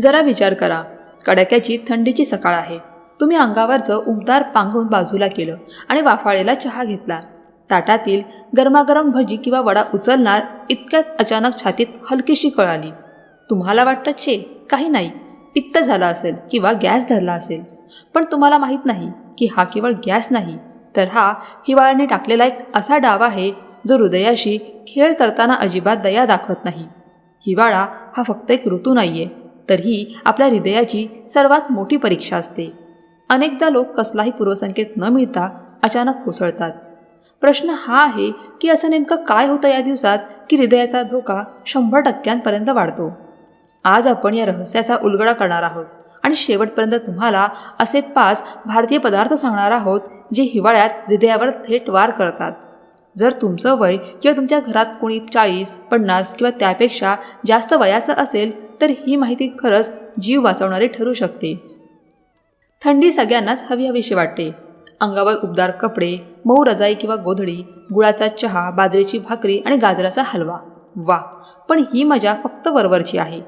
जरा विचार करा. कडाक्याची थंडीची सकाळ आहे. तुम्ही अंगावरचं उबदार पांघरून बाजूला केलं आणि वाफाळेला चहा घेतला. ताटातील गरमागरम भजी किंवा वडा उचलणार इतक्यात अचानक छातीत हलकीशी कळ आली. तुम्हाला वाटतं छे काही नाही. पित्त झाला असेल किंवा गॅस धरला असेल. पण तुम्हाला माहीत नाही की हा केवळ गॅस नाही तर हा हिवाळ्याने टाकलेला एक असा डाव आहे जो हृदयाशी खेळ करताना अजिबात दया दाखवत नाही. हिवाळा हा फक्त एक ऋतू नाहीये. तर ही आपल्या हृदयाची सर्वात मोठी परीक्षा असते. अनेकदा लोक कसलाही पूर्वसंकेत न मिळता अचानक कोसळतात. प्रश्न हा आहे की असं नेमकं काय होतं या दिवसात की हृदयाचा धोका शंभर टक्क्यांपर्यंत वाढतो? आज आपण या रहस्याचा उलगडा करणार आहोत आणि शेवटपर्यंत तुम्हाला असे पाच भारतीय पदार्थ सांगणार आहोत जे हिवाळ्यात हृदयावर थेट वार करतात. जर तुमचं वय किंवा तुमच्या घरात कोणी चाळीस पन्नास किंवा त्यापेक्षा जास्त वयाचं असेल तर ही माहिती खरंच जीव वाचवणारी ठरू शकते. थंडी सगळ्यांनाच हवी हवीशी वाटते. अंगावर उबदार कपडे मऊ रजाई किंवा गोधडी गुळाचा चहा बाजरीची भाकरी आणि गाजराचा हलवा. वा! पण ही मजा फक्त वरवरची आहे.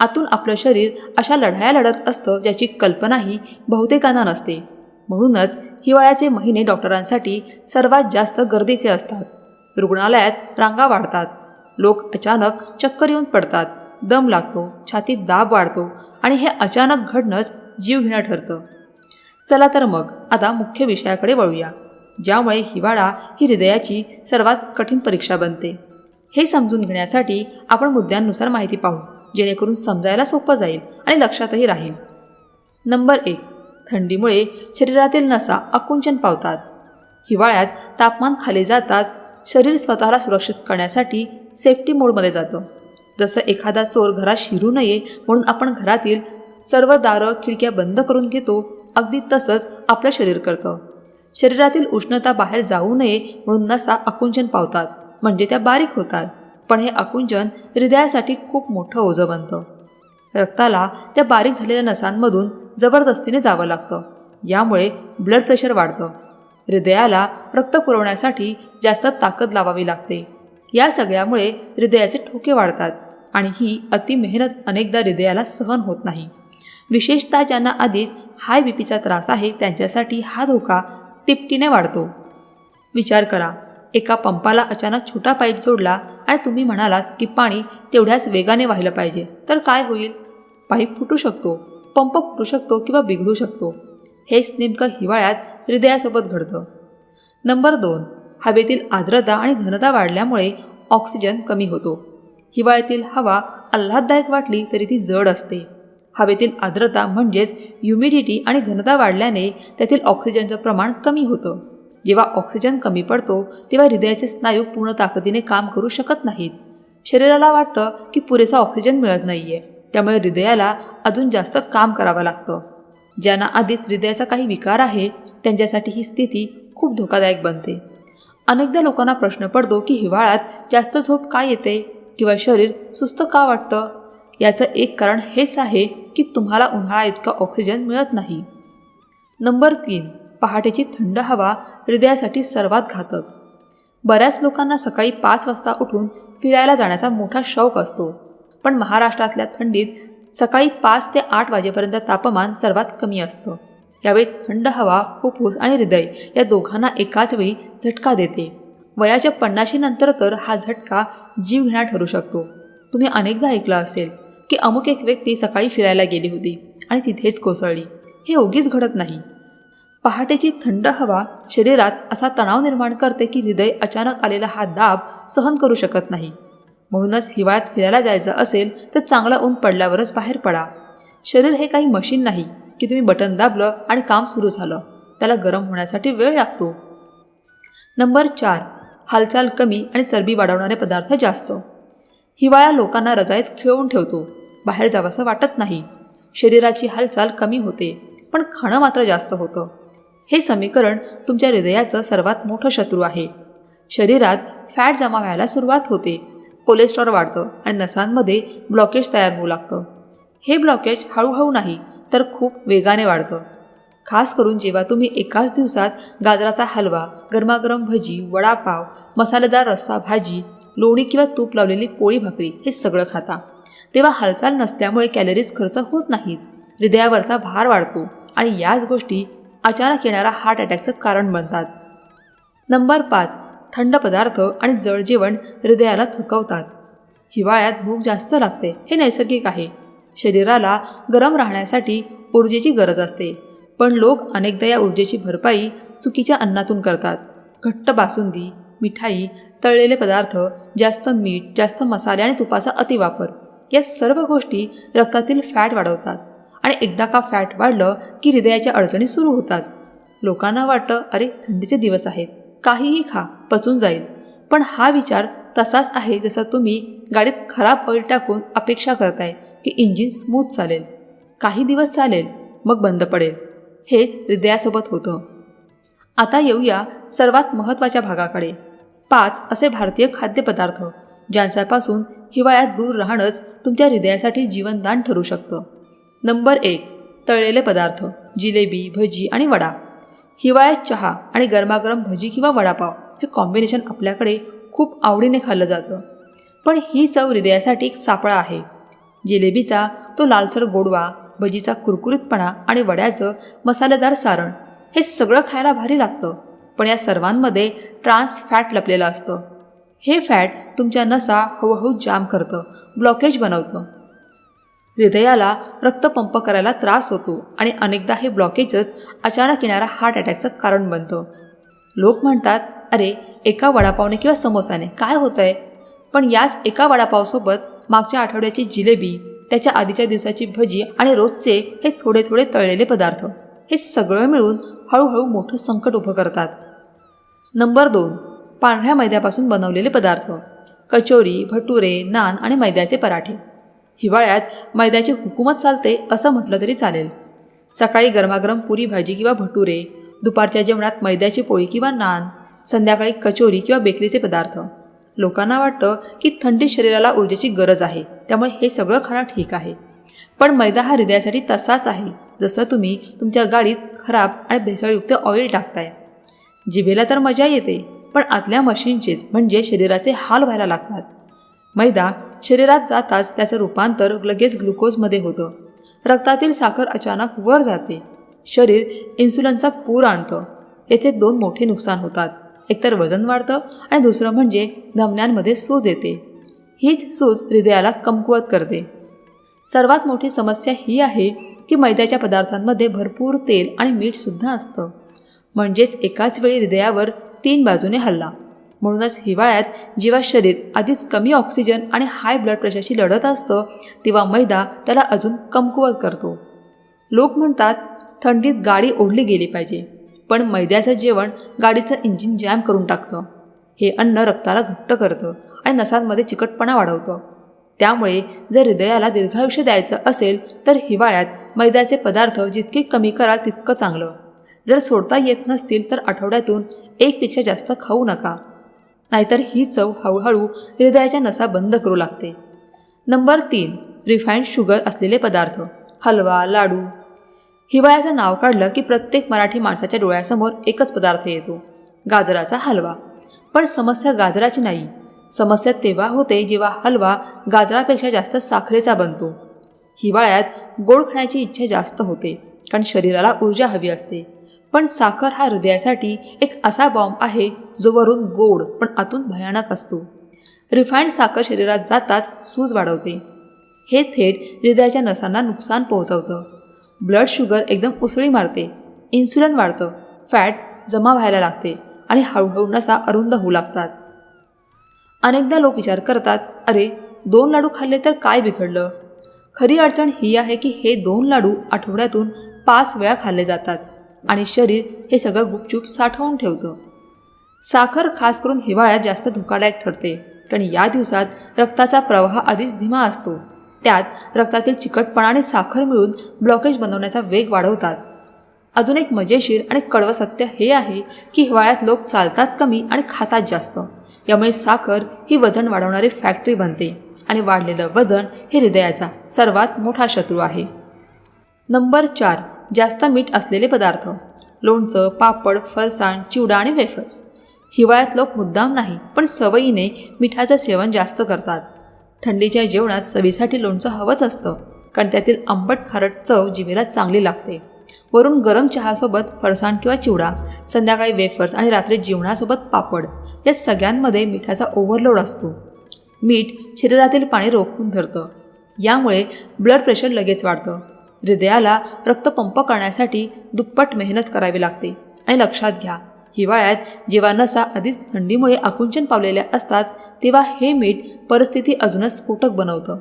आतून आपलं शरीर अशा लढाया लढत असतं ज्याची कल्पनाही बहुतेकांना नसते. म्हणूनच हिवाळ्याचे महिने डॉक्टरांसाठी सर्वात जास्त गर्दीचे असतात. रुग्णालयात रांगा वाढतात. लोक अचानक चक्कर येऊन पडतात. दम लागतो छातीत दाब वाढतो आणि हे अचानक घडणंच जीव घेणं ठरतं. चला तर मग आता मुख्य विषयाकडे वळूया. ज्यामुळे हिवाळा ही हृदयाची सर्वात कठीण परीक्षा बनते. हे समजून घेण्यासाठी आपण मुद्द्यांनुसार माहिती पाहू जेणेकरून समजायला सोपं जाईल आणि लक्षातही राहील. नंबर एक. थंडीमुळे शरीरातील नसा आकुंचन पावतात. हिवाळ्यात तापमान खाली जाताच शरीर स्वतःला सुरक्षित करण्यासाठी सेफ्टी मोडमध्ये जातं. जसं एखादा चोर घरात शिरू नये म्हणून आपण घरातील सर्व दारं खिडक्या बंद करून घेतो अगदी तसंच आपलं शरीर करतं. शरीरातील उष्णता बाहेर जाऊ नये म्हणून नसा आकुंचन पावतात म्हणजे त्या बारीक होतात. पण हे आकुंचन हृदयासाठी खूप मोठं ओझं बनतं. रक्ताला त्या बारीक झालेल्या नसांमधून जबरदस्तीने जावं लागतं. यामुळे ब्लड प्रेशर वाढतं. हृदयाला रक्त पुरवण्यासाठी जास्त ताकद लावावी लागते. या सगळ्यामुळे हृदयाचे ठोके वाढतात आणि ही अति मेहनत अनेकदा हृदयाला सहन होत नाही. विशेषतः ज्यांना आधीच हाय बी पीचा त्रास आहे त्यांच्यासाठी हा धोका तिपटीने वाढतो. विचार करा एका पंपाला अचानक छोटा पाईप जोडला आणि तुम्ही म्हणालात की पाणी तेवढ्याच वेगाने वाहिलं पाहिजे तर काय होईल? पाईप फुटू शकतो पंप फुटू शकतो किंवा बिघडू शकतो. हेच नेमकं हिवाळ्यात हृदयासोबत घडतं. नंबर दोन हवेतील आर्द्रता आणि घनता वाढल्यामुळे ऑक्सिजन कमी होतो. हिवाळ्यातील हवा आल्हाददायक वाटली तरी ती जड असते. हवेतील आर्द्रता म्हणजेच ह्युमिडिटी आणि घनता वाढल्याने त्यातील ऑक्सिजनचं प्रमाण कमी होतं. जेव्हा ऑक्सिजन कमी पडतो तेव्हा हृदयाचे स्नायू पूर्ण ताकदीने काम करू शकत नाहीत. शरीराला वाटतं की पुरेसा ऑक्सिजन मिळत नाही आहे त्यामुळे हृदयाला अजून जास्त काम करावं लागतं. ज्यांना आधीच हृदयाचा काही विकार आहे त्यांच्यासाठी ही स्थिती खूप धोकादायक बनते. अनेकदा लोकांना प्रश्न पडतो की हिवाळ्यात जास्त झोप का येते? किंवा शरीर सुस्त का वाटतं? याचं एक कारण हेच आहे की तुम्हाला उन्हाळा इतका ऑक्सिजन मिळत नाही. नंबर तीन पहाटेची थंड हवा हृदयासाठी सर्वात घातक. बऱ्याच लोकांना सकाळी पाच वाजता उठून फिरायला जाण्याचा मोठा शौक असतो. पण महाराष्ट्रातल्या थंडीत सकाळी पाच ते आठ वाजेपर्यंत तापमान सर्वात कमी असतं. यावेळी थंड हवा फुफ्फूस आणि हृदय या दोघांना एकाच वेळी झटका देते. वयाच्या पन्नाशीनंतर तर हा झटका जीवघेणा ठरू शकतो. तुम्ही अनेकदा ऐकलं असेल की अमुक एक व्यक्ती सकाळी फिरायला गेली होती आणि तिथेच कोसळली. हे ओगीच घडत नाही. पहाटेची थंड हवा शरीरात असा तणाव निर्माण करते की हृदय अचानक आलेला हा दाब सहन करू शकत नाही. म्हणूनच हिवाळ्यात फिरायला जायचं असेल तर चांगला ऊन पडल्यावरच बाहेर पडा. शरीर हे काही मशीन नाही की तुम्ही बटन दाबलं आणि काम सुरू झालं. त्याला गरम होण्यासाठी वेळ लागतो. नंबर चार हालचाल कमी आणि चरबी वाढवणारे पदार्थ जास्त. हिवाळा लोकांना रजाईत खिळवून ठेवतो. बाहेर जावंसं वाटत नाही. शरीराची हालचाल कमी होते पण खाणं मात्र जास्त होतं. हे समीकरण तुमच्या हृदयाचं सर्वात मोठं शत्रू आहे. शरीरात फॅट जमा व्हायला सुरुवात होते. कोलेस्ट्रॉल वाढतं आणि नसांमध्ये ब्लॉकेज तयार होऊ लागतं. हे ब्लॉकेज हळूहळू नाही तर खूप वेगाने वाढतं. खास करून जेव्हा तुम्ही एकाच दिवसात गाजराचा हलवा गरमागरम भजी वडापाव मसालेदार रस्सा भाजी लोणी किंवा तूप लावलेली पोळी भाकरी हे सगळं खाता. तेव्हा हालचाल नसल्यामुळे कॅलरीज खर्च होत नाहीत हृदयावरचा भार वाढतो आणि याच गोष्टी अचानक येणारा हार्ट अटॅकचं कारण बनतात. नंबर पाच थंड पदार्थ आणि जड जेवण हृदयाला थकवतात. हिवाळ्यात भूक जास्त लागते हे नैसर्गिक आहे. शरीराला गरम राहण्यासाठी ऊर्जेची गरज असते. पण लोक अनेकदा या ऊर्जेची भरपाई चुकीच्या अन्नातून करतात. घट्ट बासुंदी मिठाई तळलेले पदार्थ जास्त मीठ जास्त मसाले आणि तुपाचा अतिवापर या सर्व गोष्टी रक्तातील फॅट वाढवतात आणि एकदा का फॅट वाढलं की हृदयाच्या अडचणी सुरू होतात. लोकांना वाटतं अरे थंडीचे दिवस आहेत. काहीही खा पचून जाईल. पण हा विचार तसाच आहे जसा तुम्ही गाडीत खराब ऑइल टाकून अपेक्षा करताय की इंजिन स्मूथ चालेल. काही दिवस चालेल मग बंद पडेल. हेच हृदयासोबत होतं. आता येऊया सर्वात महत्त्वाच्या भागाकडे. पाच असे भारतीय खाद्यपदार्थ ज्यांच्यापासून हिवाळ्यात दूर राहणंच तुमच्या हृदयासाठी जीवनदान ठरू शकतं. नंबर एक तळलेले पदार्थ जिलेबी भजी आणि वडा. हिवाळ्यात चहा आणि गरमागरम भजी किंवा वडापाव हे कॉम्बिनेशन आपल्याकडे खूप आवडीने खाल्लं जातं. पण ही चव हृदयासाठी एक सापळा आहे. जिलेबीचा तो लालसर गोडवा भजीचा कुरकुरीतपणा आणि वड्याचं मसालेदार सारण हे सगळं खायला भारी लागतं. पण या सर्वांमध्ये ट्रान्स फॅट लपलेलं असतं. हे फॅट तुमच्या नसा हळूहळू जाम करतं ब्लॉकेज बनवतं. हृदयाला रक्तपंप करायला त्रास होतो आणि अनेकदा हे ब्लॉकेजच अचानक येणारा हार्ट अटॅकचं कारण बनतं. लोक म्हणतात अरे एका वडापावने किंवा समोसाने काय होतं आहे पण याच एका वडापावसोबत मागच्या आठवड्याची जिलेबी त्याच्या आधीच्या दिवसाची भजी आणि रोजचे हे थोडे थोडे तळलेले पदार्थ हे सगळं मिळून हळूहळू मोठं संकट उभं करतात. नंबर दोन पांढऱ्या मैद्यापासून बनवलेले पदार्थ. कचोरी भटुरे नान आणि मैद्याचे पराठे. हिवाळ्यात मैद्याची हुकूमत चालते असं म्हटलं तरी चालेल. सकाळी गरमागरम पुरी भाजी किंवा भटुरे दुपारच्या जेवणात मैद्याची पोळी किंवा नान संध्याकाळी कचोरी किंवा बेकरीचे पदार्थ. लोकांना वाटतं की थंडी शरीराला ऊर्जेची गरज आहे त्यामुळे हे सगळं खाणं ठीक आहे. पण मैदा हा हृदयासाठी तसाच आहे जसं तुम्ही तुमच्या गाडीत खराब आणि भेसळयुक्त ऑइल टाकताय. जिभेला तर मजा येते पण आतल्या मशीनचेच म्हणजे शरीराचे हाल व्हायला लागतात. मैदा शरीरात जाताच त्याचं रूपांतर लगेच ग्लुकोजमध्ये होतं. रक्तातील साखर अचानक वर जाते. शरीर इन्सुलिनचा पूर आणतं. याचे दोन मोठे नुकसान होतात. एकतर वजन वाढतं आणि दुसरं म्हणजे धमन्यांमध्ये सूज येते. हीच सूज हृदयाला कमकुवत करते. सर्वात मोठी समस्या ही आहे की मैद्याच्या पदार्थांमध्ये भरपूर तेल आणि मीठसुद्धा असतं. म्हणजेच एकाच वेळी हृदयावर तीन बाजूने हल्ला. म्हणूनच हिवाळ्यात जेव्हा शरीर आधीच कमी ऑक्सिजन आणि हाय ब्लड प्रेशरशी लढत असतं तेव्हा मैदा त्याला अजून कमकुवत करतो. लोक म्हणतात थंडीत गाडी ओढली गेली पाहिजे पण मैद्याचं जेवण गाडीचं इंजिन जॅम करून टाकतं. हे अन्न रक्ताला घट्ट करतं आणि नसांमध्ये चिकटपणा वाढवतं. त्यामुळे जर हृदयाला दीर्घायुष्य द्यायचं असेल तर हिवाळ्यात मैद्याचे पदार्थ जितके कमी कराल तितकं चांगलं. जर सोडता येत नसतील तर आठवड्यातून एकपेक्षा जास्त खाऊ नका. नाहीतर ही चव हळूहळू हृदयाच्या नसा बंद करू लागते. नंबर तीन रिफाईंड शुगर असलेले पदार्थ हलवा लाडू. हिवाळ्याचं नाव काढलं की प्रत्येक मराठी माणसाच्या डोळ्यासमोर एकच पदार्थ येतो गाजराचा हलवा. पण समस्या गाजराची नाही. समस्या तेव्हा होते जेव्हा हलवा गाजरापेक्षा जास्त साखरेचा बनतो. हिवाळ्यात गोड खाण्याची इच्छा जास्त होते कारण शरीराला ऊर्जा हवी असते. पण साखर हा हृदयासाठी एक असा बॉम्ब आहे जो वरून गोड पण आतून भयानक असतो. रिफाईंड साखर शरीरात जाताच सूज वाढवते. हे थेट हृदयाच्या नसांना नुकसान पोहोचवतं. ब्लड शुगर एकदम उसळी मारते. इन्सुलिन वाढतं. फॅट जमा व्हायला लागते आणि हळूहळू नसा अरुंद होऊ लागतात. अनेकदा लोक विचार करतात अरे दोन लाडू खाल्ले तर काय बिघडलं? खरी अडचण ही आहे की हे दोन लाडू आठवड्यातून पाच वेळा खाल्ले जातात. आणि शरीर हे सगळं गुपचूप साठवून ठेवतं. साखर खास करून हिवाळ्यात जास्त धोकादायक ठरते. कारण या दिवसात रक्ताचा प्रवाह आधीच धीमा असतो. त्यात रक्तातील चिकटपणा आणि साखर मिळून ब्लॉकेज बनवण्याचा वेग वाढवतात. अजून एक मजेशीर आणि कडवं सत्य हे आहे की हिवाळ्यात लोक चालतात कमी आणि खातात जास्त. यामुळे साखर ही वजन वाढवणारी फॅक्टरी बनते आणि वाढलेलं वजन हे हृदयाचा सर्वात मोठा शत्रू आहे. नंबर चार. जास्त मीठ असलेले पदार्थ. लोणचं पापड फरसाण चिवडा आणि वेफर्स. हिवाळ्यात लोक मुद्दाम नाही पण सवयीने मिठाचं सेवन जास्त करतात. थंडीच्या जेवणात चवीसाठी लोणचं हवंच असतं कारण त्यातील आंबट खारट चव जिभेला चांगली लागते. वरून गरम चहासोबत फरसाण किंवा चिवडा संध्याकाळी वेफर्स आणि रात्री जेवणासोबत पापड या सगळ्यांमध्ये मिठाचा ओव्हरलोड असतो. मीठ शरीरातील पाणी रोखून धरतं. यामुळे ब्लड प्रेशर लगेच वाढतं. हृदयाला रक्तपंप करण्यासाठी दुप्पट मेहनत करावी लागते. आणि लक्षात घ्या हिवाळ्यात जेव्हा नसा आधीच थंडीमुळे आकुंचन पावलेल्या असतात तेव्हा हे मीठ परिस्थिती अजूनच स्फोटक बनवतं.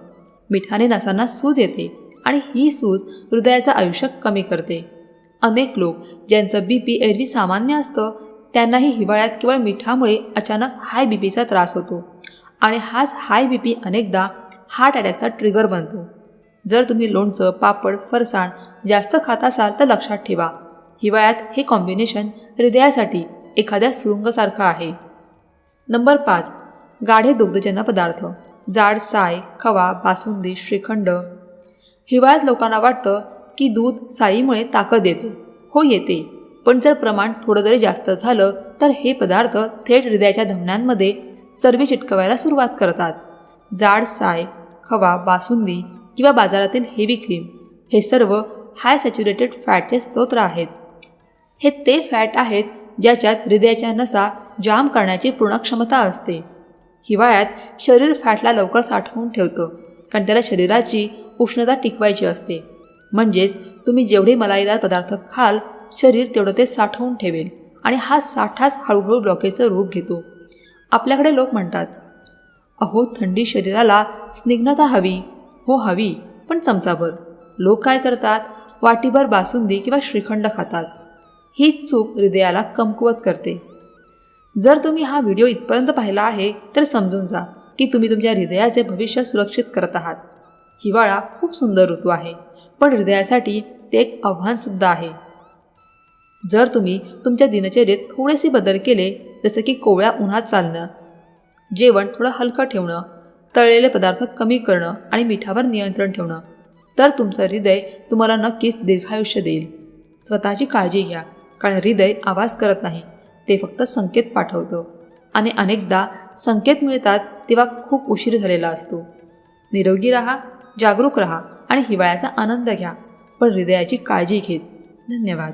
मिठाने नसांना सूज येते आणि ही सूज हृदयाचं आयुष्य कमी करते. अनेक लोक ज्यांचं बी पी एरवी सामान्य असतं त्यांनाही हिवाळ्यात केवळ मिठामुळे अचानक हाय बी पीचा त्रास होतो. आणि हाच हाय बी पी अनेकदा हार्ट अटॅकचा ट्रिगर बनतो. जर तुम्ही लोणचं पापड फरसाण जास्त खात असाल तर लक्षात ठेवा. हिवाळ्यात हे कॉम्बिनेशन हृदयासाठी एखाद्या सुरुंगासारखं आहे. नंबर पाच गाढे दुग्धजन्य पदार्थ. जाड साय खवा बासुंदी श्रीखंड. हिवाळ्यात लोकांना वाटतं की दूध साईमुळे ताकद येते हो येते. पण जर प्रमाण थोडं जरी जास्त झालं तर हे पदार्थ थेट हृदयाच्या धमन्यांमध्ये चरबी चिटकवायला सुरुवात करतात. जाड साय खवा बासुंदी किंवा बाजारातील हेवी क्रीम हे सर्व हाय सॅच्युरेटेड फॅटचे स्तोत्र आहेत. हे ते फॅट आहेत ज्याच्यात हृदयाच्या नसा जाम करण्याची पूर्ण क्षमता असते. हिवाळ्यात शरीर फॅटला लवकर साठवून ठेवतं कारण त्याला शरीराची उष्णता टिकवायची असते. म्हणजेच तुम्ही जेवढे मलाईदार पदार्थ खाल शरीर तेवढं ते साठवून ठेवेल आणि हा साठाच हळूहळू ब्लॉकेजचं रूप घेतो. आपल्याकडे लोक म्हणतात अहो थंडी शरीराला स्निग्धता हवी. हो हवी पण चमचाभर. लोक काय करतात? वाटीभर बासुंदी किंवा श्रीखंड खातात. हीच चूक हृदयाला कमकुवत करते. जर तुम्ही हा व्हिडिओ इथपर्यंत पाहिला आहे तर समजून जा की तुम्ही तुमच्या हृदयाचे भविष्य सुरक्षित करत आहात. हिवाळा खूप सुंदर ऋतू आहे पण हृदयासाठी ते एक आव्हानसुद्धा आहे. जर तुम्ही तुमच्या दिनचर्येत थोडेसे बदल केले जसं की कोवळ्या उन्हात चालणं जेवण थोडं हलकं ठेवणं तळलेले पदार्थ कमी करणं आणि मिठावर नियंत्रण ठेवणं. तर तुमचं हृदय तुम्हाला नक्कीच दीर्घायुष्य देईल. स्वतःची काळजी घ्या. कारण हृदय आवाज करत नाही. ते फक्त संकेत पाठवतं. आणि अनेकदा संकेत मिळतात तेव्हा खूप उशीर झालेला असतो. निरोगी राहा जागरूक राहा आणि हिवाळ्याचा आनंद घ्या. पण हृदयाची काळजी घेत. धन्यवाद.